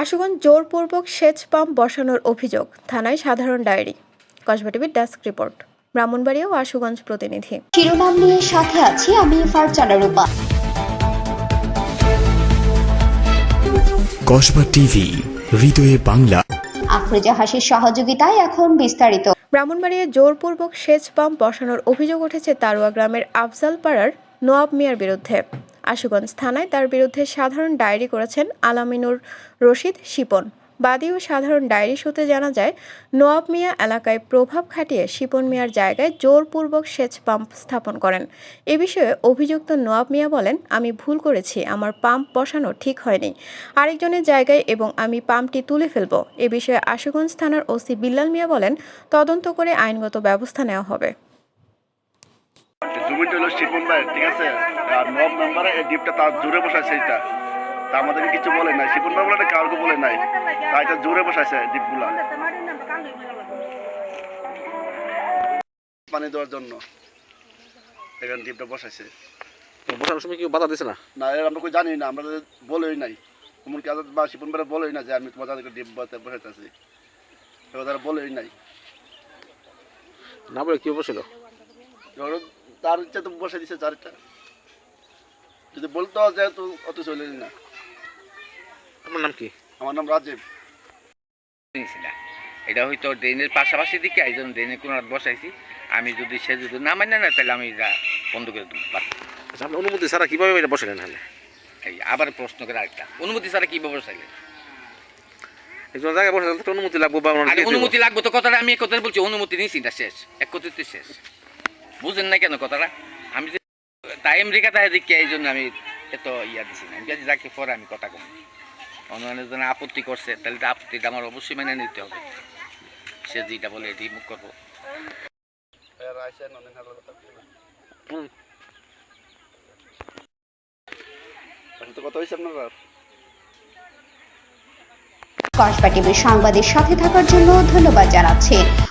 আশুগঞ্জ জোরপূর্বক সেচ পাম্প বসানোর অভিযোগ থানায় সাধারণ ডায়েরি। কসবা টিভির ডেস্ক রিপোর্ট। ব্রাহ্মণবাড়িয়া ও আশুগঞ্জ প্রতিনিধি। শিরোনাম নিয়ে সাথে আছি আমি ফারজানা রূপা। কসবা টিভি হৃদয়ে বাংলা। আফরোজা হাসির সহযোগিতায় এখন বিস্তারিত। ব্রাহ্মণবাড়িয়ায় জোরপূর্বক সেচ পাম্প বসানোর অভিযোগ উঠেছে তারুয়া গ্রামের আফজাল পাড়ার নোয়াব মিয়ার বিরুদ্ধে। আশুগঞ্জ থানায় তার বিরুদ্ধে সাধারণ ডায়েরি করেছেন আলামিনুর রশিদ শিপন। বাদী ও সাধারণ ডায়েরি সূত্রে জানা যায় নোয়াব মিয়া এলাকায় প্রভাব খাটিয়ে শিপন মিয়ার জায়গায় জোরপূর্বক সেচ পাম্প স্থাপন করেন। এ বিষয়ে অভিযুক্ত নোয়াব মিয়া বলেন, আমি ভুল করেছি, আমার পাম্প বসানো ঠিক হয়নি। আরেকজনের জায়গায় এবং আমি পাম্পটি তুলে ফেলব। এ বিষয়ে আশুগঞ্জ থানার ওসি বিল্লাল মিয়া বলেন, তদন্ত করে আইনগত ব্যবস্থা নেওয়া হবে। জমিটা হলো শিপন ভাই ঠিক আছে? আর নব নাম্বারে এই ডিপটা তার জোরে বসাইছে এটা তা আমাদেরকে কিছু বলে নাই। শিপন ভাই বলে কাউকে বলে নাই। তা এটা জোরে বসাইছে ডিপগুলা পানি দেওয়ার জন্য এখানে ডিপটা বসাইছে। বসানোর সময় কেউ বাধা দিছে না? না এর আমরা કોઈ জানি না আমরা বলেই নাই। এমনকি আজাদ বা শিপন বলেই না যে আমি তোমাদেরকে ডিপ বসাইতেছি। এবার তারা বলেই নাই। না বলে কেউ বসছিল তার ইচ্ছা তো বসে দিছে চারটা। যদি বলতো যে তো অত চলে না। আমার নাম কি? আমার নাম রাজীব। এটা হয়তো ড্রেনের পাশাপাশি দিকে এই জন্য ড্রেনের কোনো বসাইছি। আমি যদি সে যদি না মানে না তাহলে আমি এটা বন্ধ করে দেবো। আচ্ছা আপনি অনুমতি ছাড়া কীভাবে এটা বসালেন হলে এই আবার প্রশ্ন করে আরেকটা। অনুমতি ছাড়া কীভাবে বসাইলে একজন জায়গায় বসে তো অনুমতি লাগবে। অনুমতি লাগবে তো কথাটা আমি এক কথাটা বলছি অনুমতি নিয়েছি না শেষ। এক কথাতে শেষ। বুঝেন না কেন কথাটা? আমি যে তাই আমেরিকা তাই দিকে এই জন্য আমি এত ইয়া দিছি না। আমি যাকে পরে আমি কথা কম। অন্যান্য জন আপত্তি করছে তাহলে তো আপত্তিটা আমার অবশ্যই মেনে নিতে হবে। সে যেটা বলে এটি মুখ করব। হুম। তো কথা হয়েছে আপনার কসবা টিভির সংবাদের সাথে থাকার জন্য ধন্যবাদ জানাচ্ছি।